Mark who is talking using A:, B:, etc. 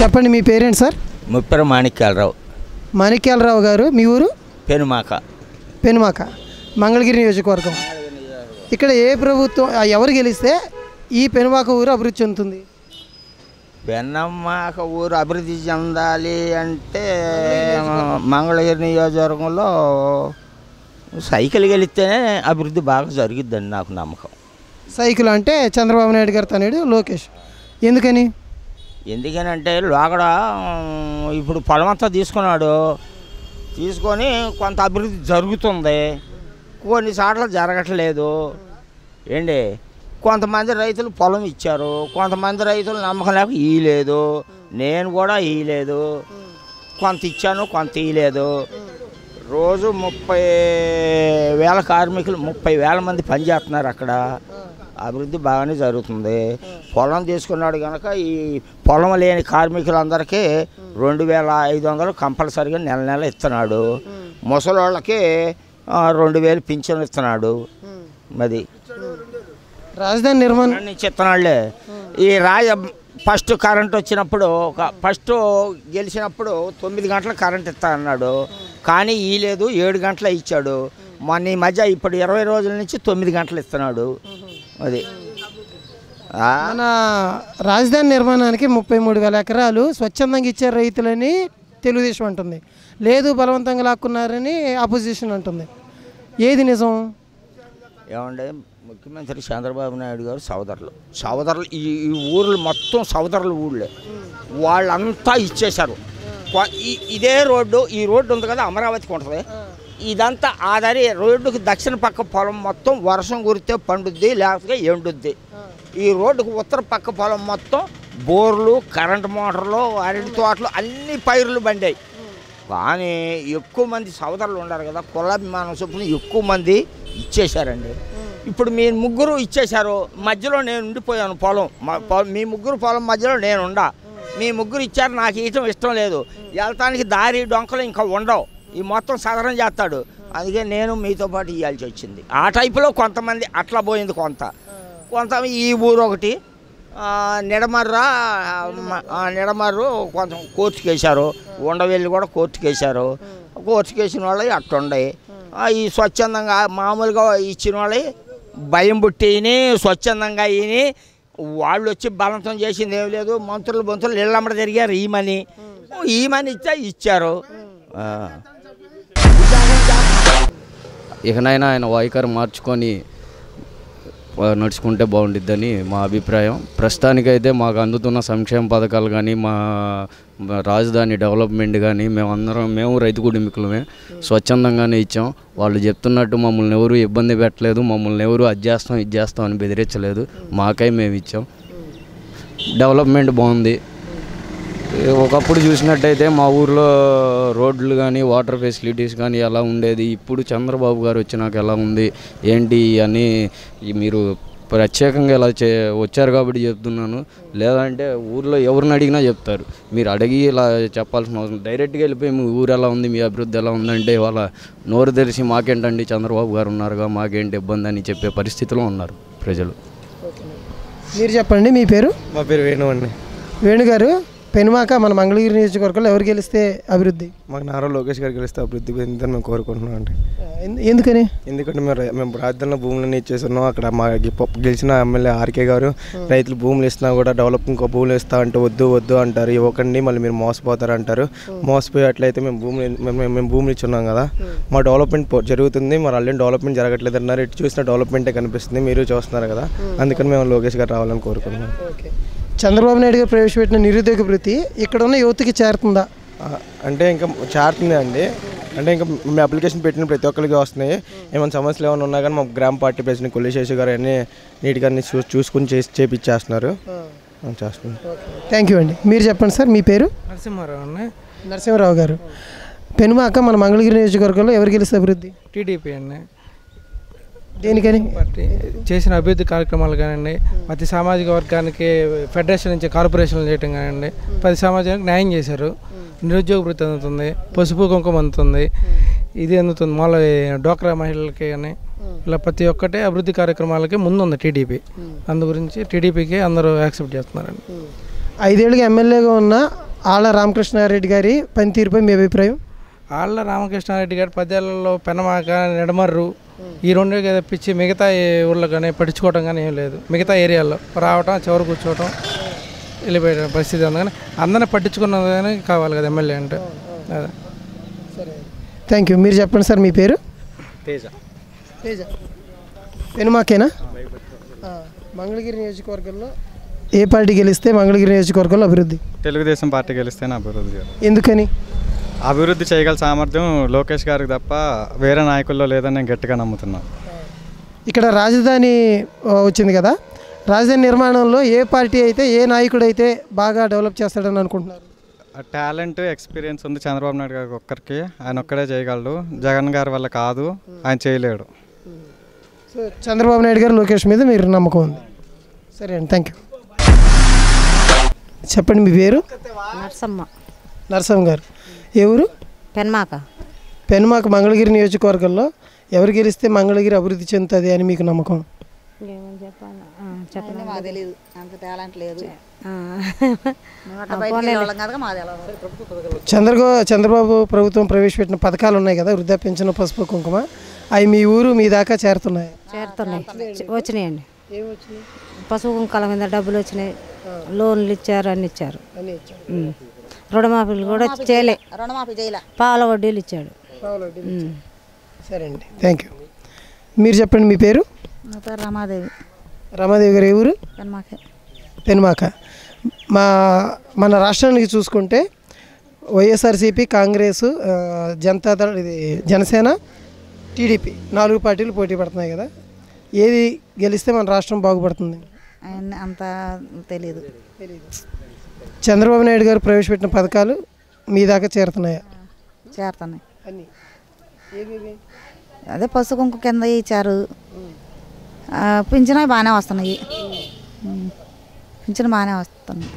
A: చెప్పండి మీ పేరేంటి సార్?
B: ముప్పెర మాణిక్యాలరావు.
A: మాణిక్యాలరావు గారు మీ ఊరు?
B: పెనుమాక.
A: పెనుమాక మంగళగిరి నియోజకవర్గం. ఇక్కడ ఏ ప్రభుత్వం ఎవరు గెలిస్తే ఈ పెనుమాక ఊరు అభివృద్ధి చెందుతుంది?
B: పెన్నమ్మాక ఊరు అభివృద్ధి చెందాలి అంటే మంగళగిరి నియోజకవర్గంలో సైకిల్ గెలిస్తేనే అభివృద్ధి బాగా జరుగుద్దండి నాకు నమ్మకం.
A: సైకిల్ అంటే చంద్రబాబు నాయుడు గారు తనేడు లోకేష్. ఎందుకని?
B: ఎందుకనంటే లోగడ ఇప్పుడు పొలమంతా తీసుకున్నాడు. తీసుకొని కొంత అభివృద్ధి జరుగుతుంది. కొన్ని జరగట్లేదు. ఏంటి? కొంతమంది రైతులు పొలం ఇచ్చారు. కొంతమంది రైతులు నమ్మకం లేక ఇయ్యలేదు. నేను కూడా ఇయ్యలేదు. కొంత ఇచ్చాను కొంత ఇయ్యలేదు. రోజు ముప్పై వేల కార్మికులు ముప్పై వేల మంది పనిచేస్తున్నారు అక్కడ. అభివృద్ధి బాగానే జరుగుతుంది. పొలం తీసుకున్నాడు కనుక ఈ పొలం లేని కార్మికులందరికీ రెండు వేల ఐదు వందలు కంపల్సరీగా నెల నెల ఇస్తున్నాడు. ముసలోళ్ళకి రెండు వేలు పింఛన్ ఇస్తున్నాడు. మరి
A: రాజధాని నిర్మాణం
B: నుంచి ఇస్తున్నాడులే ఈ రాజ ఫస్ట్ కరెంట్ వచ్చినప్పుడు ఒక ఫస్ట్ గెలిచినప్పుడు తొమ్మిది గంటల కరెంట్ ఇస్తా అన్నాడు. కానీ ఈ లేదు ఏడు గంటల ఇచ్చాడు. మొన్న ఈ మధ్య ఇప్పుడు ఇరవై రోజుల నుంచి తొమ్మిది గంటలు ఇస్తున్నాడు. అది.
A: మన రాజధాని నిర్మాణానికి ముప్పై మూడు వేల ఎకరాలు స్వచ్ఛందంగా ఇచ్చారు రైతులని తెలుగుదేశం అంటుంది. లేదు బలవంతంగా లాక్కున్నారని అపోజిషన్ అంటుంది. ఏది నిజం?
B: ఏమంటే ముఖ్యమంత్రి చంద్రబాబు నాయుడు గారు సోదరులు. సోదరులు ఈ ఈ ఊర్లు మొత్తం సోదరుల ఊళ్ళే. వాళ్ళంతా ఇచ్చేశారు. ఇదే రోడ్డు ఈ రోడ్డు ఉంది కదా అమరావతికి ఉంటుంది. ఇదంతా ఆధారి రోడ్డుకి దక్షిణ పక్క పొలం మొత్తం వర్షం కురితే పండుద్ది లేకపోతే ఎండుద్ది. ఈ రోడ్డుకు ఉత్తర పక్క పొలం మొత్తం బోర్లు కరెంటు మోటార్లు అరటి తోటలు అన్ని పైర్లు పండాయి. కానీ ఎక్కువ మంది సోదరులు ఉన్నారు కదా కులాభిమానం చొప్పున ఎక్కువ మంది ఇచ్చేశారండి. ఇప్పుడు మీ ముగ్గురు ఇచ్చేశారు మధ్యలో నేను ఉండిపోయాను పొలం. మీ ముగ్గురు పొలం మధ్యలో నేను ఉండా. మీ ముగ్గురు ఇచ్చారు నాకు ఇవ్వటం ఇష్టం లేదు. వెళ్తానికి దారి డొంకలు ఇంకా ఉండవు. ఈ మొత్తం సదరం చేస్తాడు. అందుకే నేను మీతో పాటు ఇవ్వాల్సి వచ్చింది. ఆ టైపులో కొంతమంది అట్లా పోయింది కొంత. కొంత ఈ ఊరు ఒకటి నిడమర్రా నిడమర్ర నిడమర్రు కొంచెం కోర్టుకి వేశారు ఉండవెల్లి కూడా కోర్టుకి వేశారు కోర్టుకి వాళ్ళవి అట్టుండయి ఈ స్వచ్ఛందంగా మామూలుగా ఇచ్చిన వాళ్ళవి భయం పుట్టిని స్వచ్ఛందంగా అయిని వాళ్ళు వచ్చి బలవంతం చేసింది ఏం లేదు. మంత్రులు మంత్రులు ఇళ్ళమ్మడ తిరిగారు. ఈమని ఈమని ఇచ్చా ఇచ్చారు.
C: ఇకనైనా ఆయన వైఖరి మార్చుకొని నడుచుకుంటే బాగుండిద్దని మా అభిప్రాయం. ప్రస్తుతానికైతే మాకు అందుతున్న సంక్షేమ పథకాలు కానీ మా మా రాజధాని డెవలప్మెంట్ కానీ మేమందరం మేము రైతు కుటుంబీకులమే స్వచ్ఛందంగానే ఇచ్చాం. వాళ్ళు చెప్తున్నట్టు మమ్మల్ని ఎవరు ఇబ్బంది పెట్టలేదు మమ్మల్ని ఎవరు అది చేస్తాం ఇది చేస్తాం అని బెదిరించలేదు. మాకై మేము ఇచ్చాం డెవలప్మెంట్ బాగుంది. ఒకప్పుడు చూసినట్టయితే మా ఊర్లో రోడ్లు కానీ వాటర్ ఫెసిలిటీస్ కానీ ఎలా ఉండేది? ఇప్పుడు చంద్రబాబు గారు వచ్చినాక ఎలా ఉంది? ఏంటి అని మీరు ప్రత్యేకంగా ఇలా చే వచ్చారు కాబట్టి చెప్తున్నాను. లేదంటే ఊర్లో ఎవరిని అడిగినా చెప్తారు. మీరు అడిగి ఇలా చెప్పాల్సిన అవసరం డైరెక్ట్గా వెళ్ళిపోయి మీ ఊరు ఎలా ఉంది? మీ అభివృద్ధి ఎలా ఉందంటే వాళ్ళ నోరు తెరిచి మాకేంటండి? చంద్రబాబు గారు ఉన్నారుగా మాకేంటి ఇబ్బంది అని చెప్పే పరిస్థితిలో ఉన్నారు ప్రజలు.
A: మీరు చెప్పండి మీ పేరు?
D: మా పేరు వేణు అండి.
A: వేణు గారు పెనుమాక మన మంగళగిరి నియోజకవర్గంలో ఎవరు గెలిస్తే అభివృద్ధి?
D: మాకు నారా లోకేష్ గారికి గెలిస్తే అభివృద్ధి చెందుతుందని మేము కోరుకుంటున్నాం అండి.
A: ఎందు- ఎందుకని?
D: ఎందుకంటే మేము మేము రాజధానిలో భూములన్నీ ఇచ్చేస్తున్నాం. అక్కడ మా గెలిచిన ఎమ్మెల్యే ఆర్కే గారు రైతులు భూములు ఇస్తున్నా కూడా డెవలప్ ఇంకో భూములు ఇస్తా అంటే వద్దు వద్దు అంటారు. ఇవ్వకండి మళ్ళీ మీరు మోసపోతారు అంటారు. మోసపోయేట్లయితే మేము భూములు మేము- మేము భూములు ఇచ్చున్నాం కదా. మా డెవలప్మెంట్ జరుగుతుంది. మరి ఆల్రెడీ డెవలప్మెంట్ జరగట్లేదు అన్నారు. ఇటు చూసిన డెవలప్మెంటే కనిపిస్తుంది. మీరు చూస్తున్నారు కదా. అందుకని మేము లోకేష్ గారు రావాలని కోరుకుంటున్నాం.
A: చంద్రబాబు నాయుడు గారు ప్రవేశపెట్టిన నిరుద్యోగ వృత్తి ఇక్కడ ఉన్న యువతకి చేరుతుందా?
D: అంటే ఇంకా చేరుతుంది అండి. అంటే ఇంకా మేము అప్లికేషన్ పెట్టిన ప్రతి ఒక్కరికి వస్తున్నాయి. ఏమైనా సమస్యలు ఏమైనా ఉన్నా కానీ మా గ్రామ పార్టీ ప్రెసిడెంట్ కొల్లిశేషి గారు అన్ని నీట్గా అన్ని చూ చూసుకుని చేసి చేస్తున్నాం.
A: థ్యాంక్ యూ అండి. మీరు చెప్పండి సార్ మీ పేరు?
E: నరసింహారావు అన్న
A: నరసింహరావు గారు. పెనుమాక మన మంగళగిరి నియోజకవర్గంలో ఎవరు గెలిస్తే అభివృద్ధి?
E: టీడీపీ అన్న
A: దేనికని?
E: చేసిన అభివృద్ధి కార్యక్రమాలు కానివ్వండి ప్రతి సామాజిక వర్గానికి ఫెడరేషన్ నుంచి కార్పొరేషన్లు చేయటం కానివ్వండి ప్రతి సామాజికానికి న్యాయం చేశారు. నిరుద్యోగ వృత్తి అందుతుంది పసుపు కుంకుమ అందుతుంది ఇది అందుతుంది. మూల డోక్రా మహిళలకి కానీ ఇలా ప్రతి ఒక్కటి అభివృద్ధి కార్యక్రమాలకి ముందుంది టీడీపీ. అందు గురించి టీడీపీకి అందరూ యాక్సెప్ట్ చేస్తున్నారండి.
A: ఐదేళ్ళుగా ఎమ్మెల్యేగా ఉన్న ఆళ్ళ రామకృష్ణారెడ్డి గారి పనితీరుపై మీ అభిప్రాయం?
E: ఆళ్ళ రామకృష్ణారెడ్డి గారి పద్యాలలో పెనమాక నిడమర్రు ఈ రెండు తప్పించి మిగతా ఊళ్ళో కానీ పట్టించుకోవడం కానీ ఏం లేదు. మిగతా ఏరియాల్లో రావటం చివరి కూర్చోవటం వెళ్ళిపోయే పరిస్థితి ఉంది. కానీ అందరిని పట్టించుకున్నది కానీ కావాలి కదా ఎమ్మెల్యే అంటే. అదే.
A: థ్యాంక్ యూ మీరు చెప్పండి సార్ మీ పేరు?
D: తేజ.
A: తేజ. పెనుమాకేనా? మంగళగిరి నియోజకవర్గంలో ఏ పార్టీ గెలిస్తే మంగళగిరి నియోజకవర్గంలో అభివృద్ధి?
F: తెలుగుదేశం పార్టీ గెలిస్తేనే అభివృద్ధి.
A: ఎందుకని?
F: అభివృద్ధి చేయగల సామర్థ్యం లోకేష్ గారికి తప్ప వేరే నాయకుల్లో లేదని నేను గట్టిగా నమ్ముతున్నాను
A: ఇక్కడ రాజధాని వచ్చింది కదా? రాజధాని నిర్మాణంలో ఏ పార్టీ అయితే ఏ నాయకుడు అయితే బాగా డెవలప్ చేస్తాడని అనుకుంటున్నారు?
F: టాలెంట్ ఎక్స్పీరియన్స్ ఉంది చంద్రబాబు నాయుడు గారికి ఒక్కరికి. ఆయన ఒక్కడే చేయగలడు. జగన్ గారి వల్ల కాదు. ఆయన చేయలేడు.
A: సో చంద్రబాబు నాయుడు గారు లోకేష్ మీద మీరు నమ్మకం ఉంది. సరే అండి థ్యాంక్ యూ చెప్పండి మీ పేరు?
G: నర్సమ్మ.
A: నరసింహ గారు. ఊరు
G: పెన్మాక.
A: పెనుమాక మంగళగిరి నియోజకవర్గంలో ఎవరు గెలిస్తే మంగళగిరి అభివృద్ధి చెందుతుంది అని మీకు నమ్మకం? చంద్రగో చంద్రబాబు ప్రభుత్వం ప్రవేశపెట్టిన పథకాలు ఉన్నాయి కదా వృద్ధా పెన్షన్ పసుపు కుంకుమ. అవి మీ ఊరు మీ దాకా చేరుతున్నాయి?
G: వచ్చినాయండి. పసుపు కుంకాల మీద డబ్బులు వచ్చినాయి. లోన్లు ఇచ్చారు అన్ని ఇచ్చారు.
A: అని ఇచ్చారు.
G: ఉమ్. రుణమాఫీలు కూడా చేయలే.
H: రుణమాఫీ చేయలే.
G: పావుల వడ్డీలు ఇచ్చాడు.
A: సరే అండి థ్యాంక్ యూ మీరు చెప్పండి మీ పేరు?
H: నా పేరు రమాదేవి.
A: రమాదేవి గారు ఏ ఊరు?
H: పెన్మాకే.
A: పెనుమాక. మా మన రాష్ట్రానికి చూసుకుంటే వైఎస్ఆర్సీపీ కాంగ్రెస్ జనతాదళ్ ఇది జనసేన టీడీపీ నాలుగు పార్టీలు పోటీ పడుతున్నాయి కదా. ఏది గెలిస్తే మన రాష్ట్రం బాగుపడుతుంది?
H: ఆయన అంత తెలియదు
A: చంద్రబాబు నాయుడు గారు ప్రవేశపెట్టిన పథకాలు మీ దాకా చేరుతున్నాయా?
H: చేరుతున్నాయి.
A: అన్ని.
H: అదే పసుపు కుంకు కింద ఇచ్చారు. పింఛను బాగానే వస్తున్నాయి. పింఛను బాగానే వస్తున్నాయి.